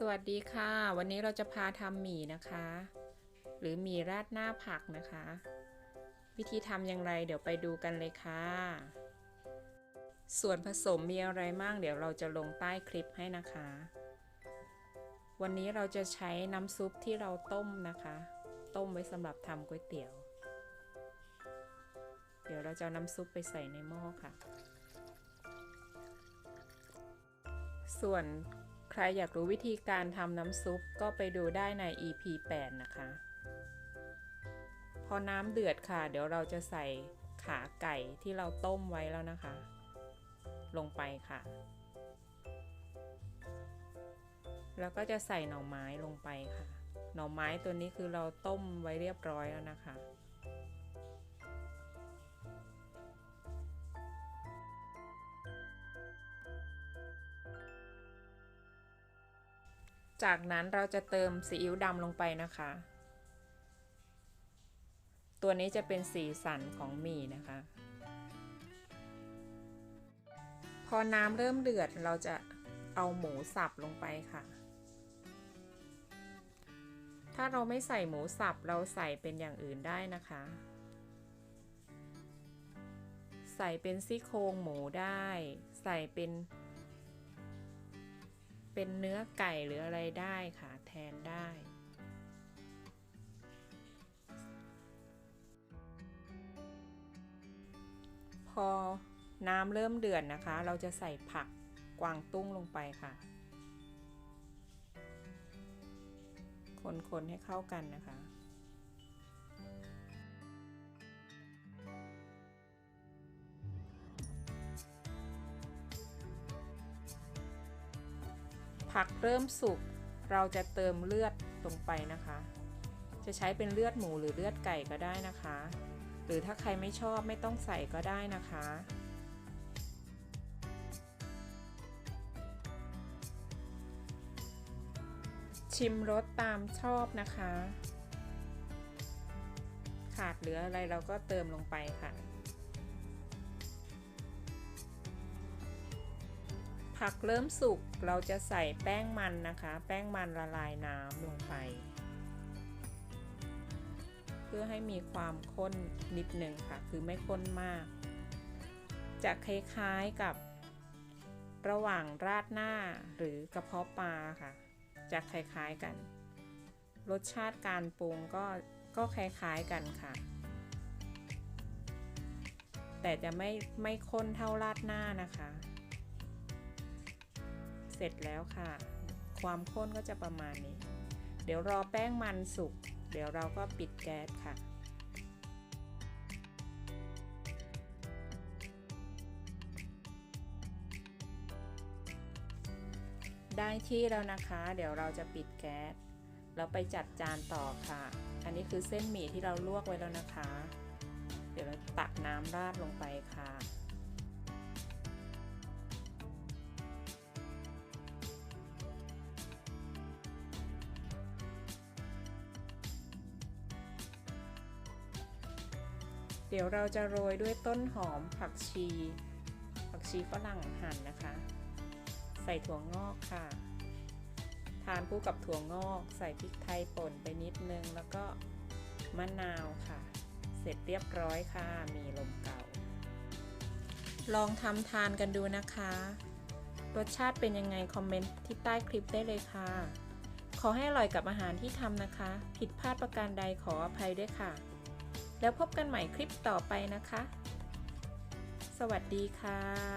สวัสดีค่ะ วันนี้เราจะพาทำหมี่นะคะ หรือหมี่ราดหน้าผักนะคะ วิธีทำอย่างไรเดี๋ยวไปดูกันเลยค่ะ ส่วนผสมมีอะไรบ้างเดี๋ยวเราจะลงใต้คลิปให้นะคะ วันนี้เราจะใช้น้ำซุปที่เราต้มนะคะ ต้มไว้สำหรับทำก๋วยเตี๋ยว เดี๋ยวเราจะน้ำซุปไปใส่ในหม้อค่ะ ส่วน ใครอยากรู้วิธีการทำน้ำซุปก็ไปดูได้ใน EP 8 นะคะ พอน้ำเดือดค่ะ เดี๋ยวเราจะใส่ขาไก่ที่เราต้มไว้แล้วนะคะ ลงไปค่ะ แล้วก็จะใส่หน่อไม้ลงไปค่ะ หน่อไม้ตัวนี้คือเราต้มไว้เรียบร้อยแล้วนะคะ จากนั้นเราจะเติมซีอิ๊วดำลงไปนะคะ ตัวนี้จะเป็นสีสันของหมี่นะคะ พอน้ำเริ่มเดือดเราจะเอาหมูสับลงไปค่ะ ถ้าเราไม่ใส่หมูสับเราใส่เป็นอย่างอื่นได้นะคะ ใส่เป็นซี่โครงหมูได้ ใส่เป็น เป็นเนื้อไก่หรืออะไรได้ค่ะ แทนได้พอน้ำเริ่มเดือดนะคะ เราจะใส่ผักกวางตุ้งลงไปค่ะ คนๆให้เข้ากันนะคะ ผักเริ่มสุก เราจะเติมเลือดลงไปนะคะ จะใช้เป็นเลือดหมูหรือเลือดไก่ก็ได้นะคะ หรือถ้าใครไม่ชอบไม่ต้องใส่ก็ได้นะคะชิมรสตามชอบนะคะ ขาดเหลืออะไรเราก็เติมลงไปค่ะ ผักเริ่มสุกเราจะใส่แป้งมันนะคะ แป้งมันละลายน้ำลงไป เพื่อให้มีความข้นนิดหนึ่งค่ะ คือไม่ข้นมาก จะคล้ายๆกับระหว่างราดหน้าหรือกระเพาะปลาค่ะ จะคล้ายๆกัน รสชาติการปรุงก็ก็คล้ายๆกันค่ะ แต่จะไม่ไม่ข้นเท่าราดหน้านะคะ เสร็จแล้วค่ะ ความข้นก็จะประมาณนี้ เดี๋ยวรอแป้งมันสุก เดี๋ยวเราก็ปิดแก๊สค่ะได้ที่แล้วนะคะ เดี๋ยวเราจะปิดแก๊สแล้วไปจัดจานต่อค่ะ อันนี้คือเส้นหมี่ที่เราลวกไว้แล้วนะคะ เดี๋ยวเราตักน้ำราดลงไปค่ะ ดี๋ยวเราจะโรยด้วยต้นหอมผักชี ผักชีฝรั่งหั่นนะคะ ใส่ถั่วงอกค่ะ ทานคู่กับถั่วงอก ใส่พริกไทยป่นไปนิดนึง แล้วก็มะนาวค่ะ เสร็จเรียบร้อยค่ะ มีลมเก่า ลองทำทานกันดูนะคะ รสชาติเป็นยังไงคอมเมนต์ที่ใต้คลิปได้เลยค่ะ ขอให้อร่อยกับอาหารที่ทำนะคะ ผิดพลาดประการใดขออภัยด้วยค่ะ แล้วพบกันใหม่คลิปต่อไปนะคะ สวัสดีค่ะ